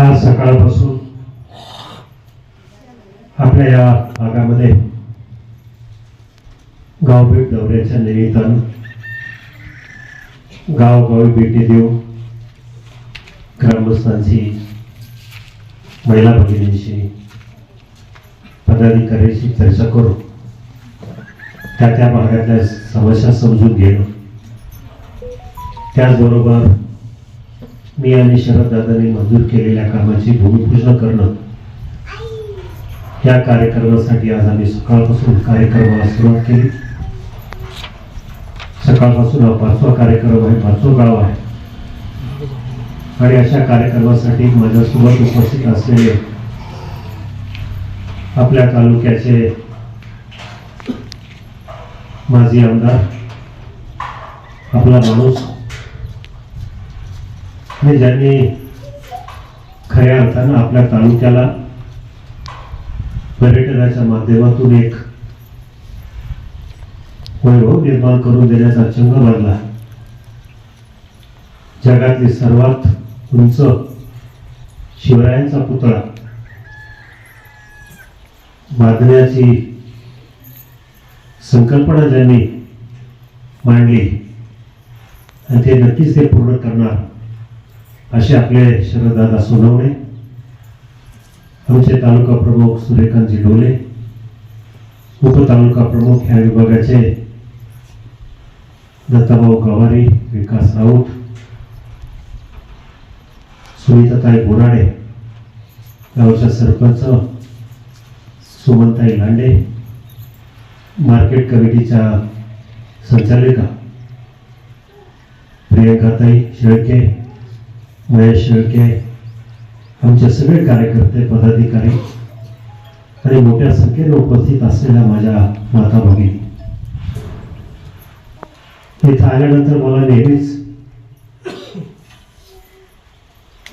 आज सकाळपासून आपल्या या भागामध्ये गावभेट दौऱ्याच्या निमित्तानं गावगावी भेटी देऊ ग्रामस्थांची महिला भगिनींशी पदाधिकाऱ्यांशी चर्चा करू त्या त्या भागातल्या समस्या समजून घेणं. त्याचबरोबर मी आणि शरददादांनी मंजूर केलेल्या कामाची भूमिपूजन करणं. या कार्यक्रमासाठी आज आम्ही सकाळपासून कार्यक्रमाला सुरुवात केली. सकाळपासून हा पाचवा कार्यक्रम आहे पाचवं गाव आहे. आणि अशा कार्यक्रमासाठी माझ्यासोबत उपस्थित असलेले आपल्या तालुक्याचे माजी आमदार आपला माणूस आणि ज्यांनी खऱ्या अर्थानं आपल्या तालुक्याला पर्यटनाच्या माध्यमातून एक वैभव निर्माण करून देण्याचा चंग भरला जगातली सर्वात उंच शिवरायांचा पुतळा. बांधण्याची संकल्पना ज्यांनी मांडली आणि ते नक्कीच ते पूर्ण करणार. असे आपले शरददादा सोनवणे आमचे तालुका प्रमुख सूर्यकांतजी डोले उपतालुका प्रमुख ह्या विभागाचे दत्ताभाऊ गवारी विकास राऊत सुनीताताई बोराडे गावच्या सरपंच सुमनताई लांडे मार्केट कमिटीच्या संचालिका प्रियंकाताई शेळके महेश शेळके आमचे सगळे कार्यकर्ते पदाधिकारी आणि मोठ्या संख्येने उपस्थित असलेल्या माझ्या माता भगिनी इथं आल्यानंतर मला नेहमीच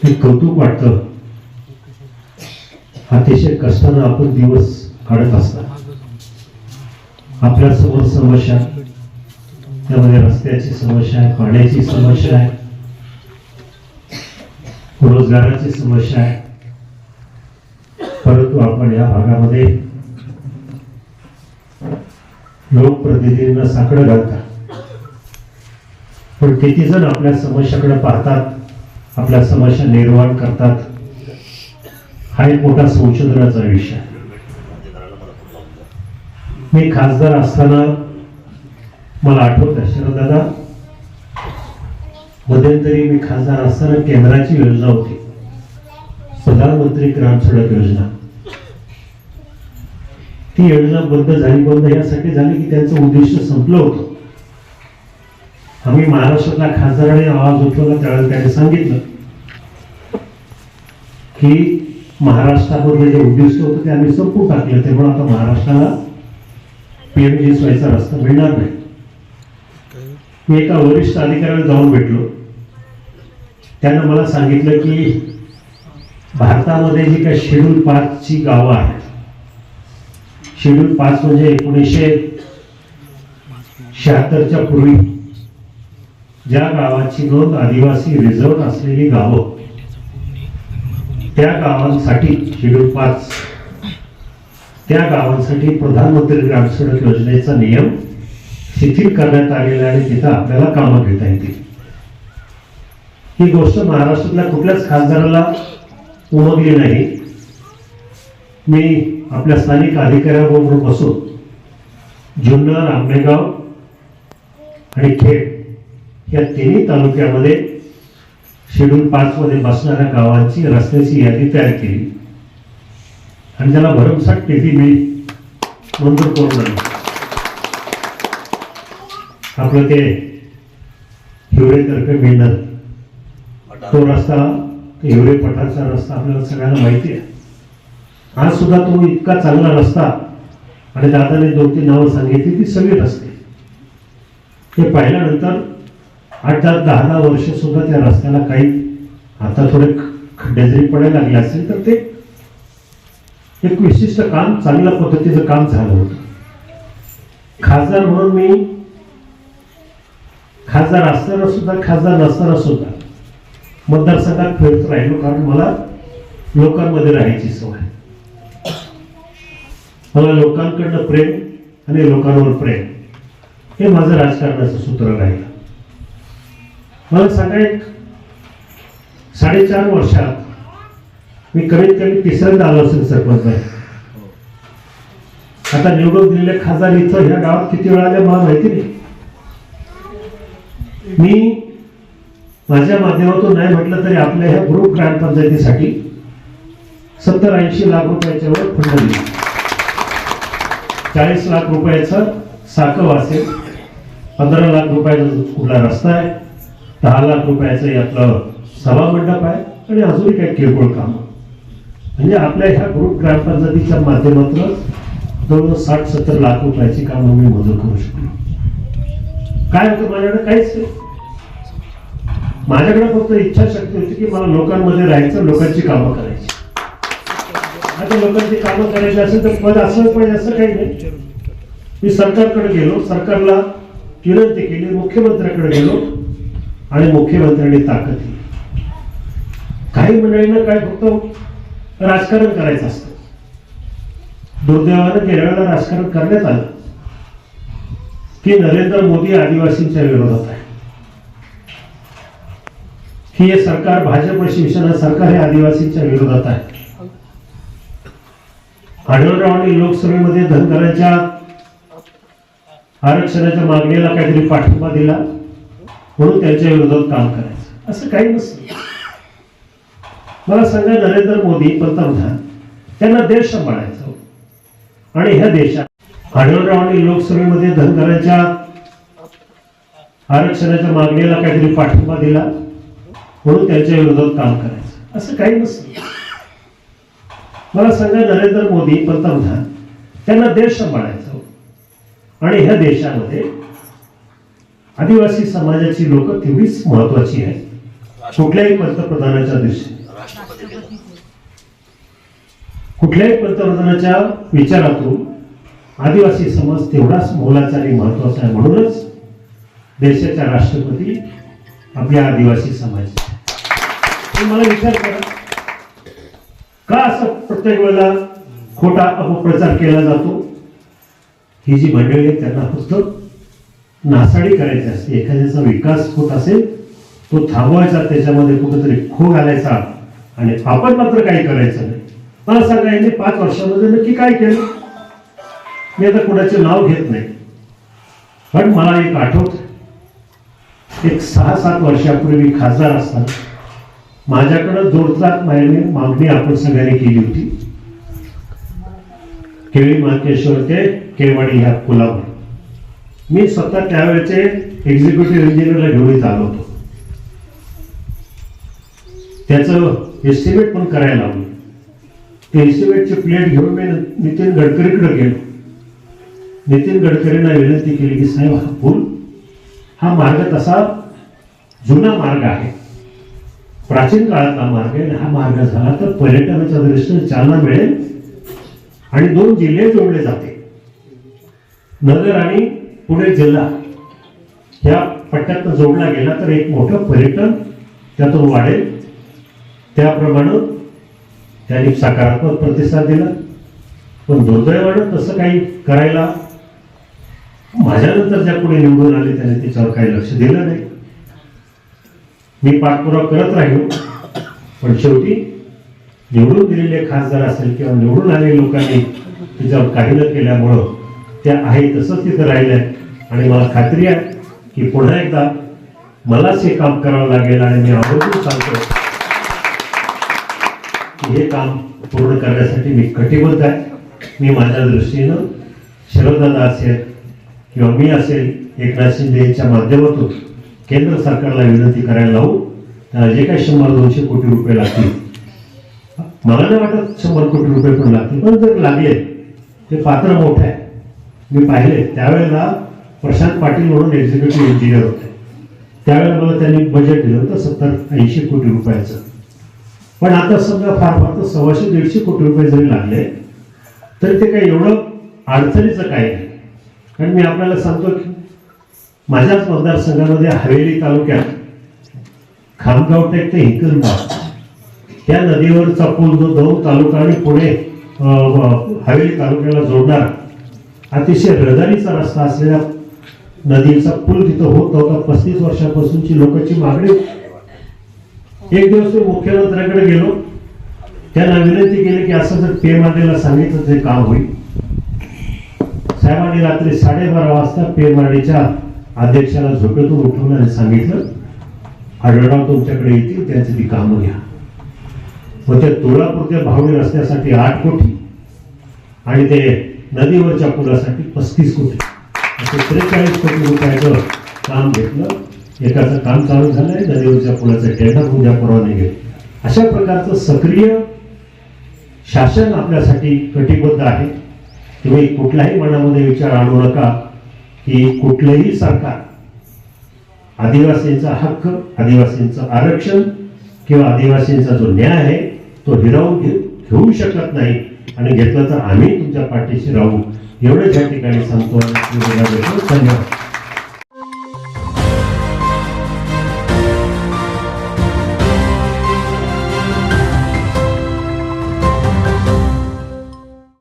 एक कौतुक वाटतं. अतिशय कष्टानं आपण दिवस काढत असतात. आपल्यासमोर समस्या त्यामध्ये रस्त्याची समस्या आहे पाण्याची समस्या आहे रोजगाराची समस्या आहे. परंतु आपण या भागामध्ये लोकप्रतिनिधींना साकडं घालतात. पण किती जण आपल्या समस्याकडे पाहतात आपल्या समस्या निर्माण करतात हा एक मोठा संशोधनाचा विषय मी खासदार असताना मला आठवत शरद दादा मध्यंतरी मी खासदार असताना केंद्राची योजना होती. प्रधानमंत्री ग्राम सडक योजना. ती योजना बंद झाली बंद यासाठी झाली की त्यांचं उद्दिष्ट संपलं होतं. आम्ही महाराष्ट्रातल्या खासदाराने आवाज उठवला त्यावेळेला त्याने सांगितलं की महाराष्ट्रामधले जे उद्दिष्ट होतं ते आम्ही संपू टाकलं त्यामुळे आता महाराष्ट्राला पीएमजी सोयीचा रस्ता मिळणार नाही. मी एका वरिष्ठ अधिकाऱ्याला जाऊन भेटलो. त्यानं मला सांगितलं की भारतामध्ये जी काही शेड्यूल पाचची गावं आहेत. शेड्यूल पाच म्हणजे एकोणीसशे शहात्तरच्या पूर्वी ज्या गावाची नोंद आदिवासी रिझर्व असलेली गावं त्या गावांसाठी शेड्यूल पाच त्या गावांसाठी प्रधानमंत्री ग्राम सडक योजनेचा नियम शिथिल करण्यात आलेला आणि तिथं आपल्याला कामं घेता येतील. ही गोष्ट महाराष्ट्रातल्या कुठल्याच खासदाराला उमगली नाही. मी आपल्या स्थानिक अधिकाऱ्याबरोबर बसून जुन्नर आंबेगाव आणि खेड या तिन्ही तालुक्यामध्ये शेड्यूल पाचमध्ये बसणाऱ्या गावांची रस्त्याची यादी तयार केली. आणि त्याला भरमसाठ निधी मी मंजूर करून आलो आपलं ते हिवरेतर्फे मिळणार. तो रस्ता हिवरे पठारचा रस्ता आपल्याला सगळ्यांना माहिती आहे. आज सुद्धा तो इतका चांगला रस्ता आणि दादाने दोन तीन नावं सांगितली ती सगळी रस्ते. हे पाहिल्यानंतर आठ दहा दहा दहा वर्ष सुद्धा त्या रस्त्याला काही आता थोडे खड्डे जरी पडायला लागले असेल तर ते एक विशिष्ट काम चांगल्या पद्धतीचं काम झालं होतं. खासदार म्हणून मी खासदार असताना सुद्धा खासदार नसताना सुद्धा मतदारसंघात फिरत राहिलो कारण मला लोकांमध्ये राहायची सवय मला लोकांकडनं प्रेम आणि लोकांवर प्रेम हे माझं राजकारणाचं सूत्र राहिलं. मला सांगा एक साडेचार वर्षात मी कमीत कमी तिसऱ्यांदा आलो असेल सरपंच आता निवडून दिलेले खासदार इथं ह्या गावात किती वेळा आले मला माहिती नाही. मी माझ्या माध्यमातून नाही म्हटलं तरी आपल्या ह्या ग्रुप ग्रामपंचायतीसाठी सत्तर ऐंशी लाख रुपयाच्या वर फंड दिला. चाळीस लाख रुपयाचं साकव असेल पंधरा लाख रुपयाचा कुठला रस्ता आहे. दहा लाख रुपयाचं यातलं सभा मंडप आहे. आणि अजूनही काही किरकोळ काम. म्हणजे आपल्या ह्या ग्रुप ग्रामपंचायतीच्या माध्यमातून जवळजवळ साठ सत्तर लाख रुपयाची काम मी मदत करू शकलो. काय होतं माझ्याकडे? काहीच नाही. माझ्याकडे फक्त इच्छाशक्ती होती की मला लोकांमध्ये राहायचं लोकांची कामं करायची. आता लोकांची कामं करायची असेल तर पद असं पाहिजे असं काही नाही. मी सरकारकडे गेलो सरकारला विनंती केली मुख्यमंत्र्याकडे गेलो आणि मुख्यमंत्र्यांनी ताकद दिली. काही मंडळींना काय फक्त राजकारण करायचं असतं. दुर्दैवानं गेल्या राजकारण करण्यात आलं. की नरेंद्र मोदी आदिवासींच्या विरोधात आहे. की हे सरकार भाजप शिवसेना सरकार हे आदिवासींच्या विरोधात आहे. आढळराव आणि लोकसभेमध्ये धनगरांच्या आरक्षणाच्या मागणीला काहीतरी पाठिंबा दिला. म्हणून त्यांच्या विरोधात काम करायचं. असं काही नसतं. मला सांगा नरेंद्र मोदी पंतप्रधान त्यांना देश सांभाळायचा आणि ह्या देशात आढळराव आणि लोकसभेमध्ये धनगरांच्या आरक्षणाच्या मागणीला काहीतरी पाठिंबा दिला. म्हणून त्यांच्या विरोधात काम करायचं. असं काही नसतं. मला सांगा नरेंद्र मोदी पंतप्रधान त्यांना देश सांभाळायचा होता. आणि ह्या देशामध्ये आदिवासी समाजाची लोक तेवढीच महत्वाची आहेत. कुठल्याही पंतप्रधानाच्या दिवशी. कुठल्याही पंतप्रधानाच्या विचारातून आदिवासी समाज तेवढाच मोलाचा आणि महत्त्वाचा आहे म्हणूनच देशाच्या राष्ट्रपती आपल्या आदिवासी समाज मला विचार करा. का असं प्रत्येक वेळेला खोटा अपप्रचार केला जातो? ही जी मंडळी आहे त्यांना फक्त नासाडी करायची असते. एखाद्याचा विकास होत असेल तो थांबवायचा त्याच्यामध्ये कुठेतरी खो घालायचा आणि आपण मात्र काही करायचं नाही. मला सांगा यांनी पाच वर्षामध्ये नक्की काय केलं? मी आता कुणाचे नाव घेत नाही. पण मला एक आठवत एक सहा सात वर्षापूर्वी खासदार असताना माझ्याकडं जोरदार मागणी मागणी आपण सगळ्यांनी केली होती. केळी मार्केश्वर ते केळवाडी ह्या पुलावर. मी स्वतः त्यावेळेचे एक्झिक्युटिव्ह इंजिनियरला घेऊन आलो होतो. त्याचं एस्टिमेट पण करायला लावलं. ते एस्टिमेटची प्लेट घेऊन मी नितीन गडकरीकडे गेलो. नितीन गडकरींना विनंती केली की साहेब हा पूल हा मार्ग तसा जुना मार्ग आहे. प्राचीन काळातला मार्ग आहे हा मार्ग झाला तर पर्यटनाच्या दृष्टीने चालना मिळेल आणि दोन जिल्हे जोडले जाते नगर आणि पुणे जिल्हा ह्या पट्ट्यात जोडला गेला तर एक मोठं पर्यटन त्यातून वाढेल. त्याप्रमाणे त्यांनी सकारात्मक प्रतिसाद दिला. पण दुर्दैवानं तसं काही करायला माझ्यानंतर ज्या पुढे निवडून आले त्याने त्याच्यावर काही लक्ष दिलं नाही. मी पाठपुरावा करत राहिलो. पण शेवटी निवडून दिलेले खासदार असेल किंवा निवडून आलेल्या लोकांनी तिचा काही न केल्यामुळं त्या आहे तसंच तिथं राहिल्या. आणि मला खात्री आहे की पुन्हा एकदा मलाच हे काम करावं लागेल आणि मी आवर्जून सांगतो की हे काम पूर्ण करण्यासाठी मी कटिबद्ध आहे. मी माझ्या दृष्टीनं शरददादा असेल किंवा मी असेल एकनाथ शिंदे यांच्या माध्यमातून केंद्र सरकारला विनंती करायला लावू. त्याला जे काही शंभर दोनशे कोटी रुपये लागतील. मला नाही वाटत शंभर कोटी रुपये पण लागतील पण जर लागले ते पात्र मोठं आहे. मी पाहिले त्यावेळेला प्रशांत पाटील म्हणून एक्झिक्युटिव्ह इंजिनियर होते. त्यावेळेला मला त्यांनी बजेट दिलं होतं सत्तर ऐंशी कोटी रुपयाचं. पण आता समजा फार फार तर सव्वाशे दीडशे कोटी रुपये जरी लागले तरी ते काही एवढं अडचणीचं काही नाही. कारण मी आपल्याला सांगतो की माझ्याच मतदारसंघामध्ये हवेली तालुक्यात खामगाव टेक ते हिकरगाव त्या नदीवरचा पूल जो दौंड तालुका आणि पुणे हवेली तालुक्याला जोडणारा अतिशय रहदारीचा रस्ता असलेल्या नदीचा पूल तिथं होत नव्हता. पस्तीस वर्षापासूनची लोकांची मागणी. एक दिवस मी मुख्यमंत्र्याकडे गेलो. त्यांना विनंती केली की असं जर पेमाडेला सांगितलं ते काम होईल. साहेबांनी रात्री साडेबारा वाजता पेमाडेच्या अध्यक्षाला झोपेतून उठवलं आणि सांगितलं आढळराव तुमच्याकडे येतील त्यांची ती कामं घ्या. मग त्या तुळापूरच्या भावडी रस्त्यासाठी आठ कोटी आणि ते नदीवरच्या पुलासाठी पस्तीस कोटी. असे त्रेचाळीस कोटी रुपयाचं काम घेतलं. एकाचं काम चालू झालंय नदीवरच्या पुलाचं टेंडर उद्या परवाने गेले अशा प्रकारचं सक्रिय शासन आपल्यासाठी कटिबद्ध आहे. तुम्ही कुठल्याही मनामध्ये विचार आणू नका. की कुठलंही सरकार आदिवासींचा हक्क आदिवासींचं आरक्षण किंवा आदिवासींचा जो न्याय आहे तो हिरावून घे घेऊ शकत नाही. आणि घेतलं तर आम्ही तुमच्या पाठीशी राहू. एवढेच या ठिकाणी सांगतो. धन्यवाद.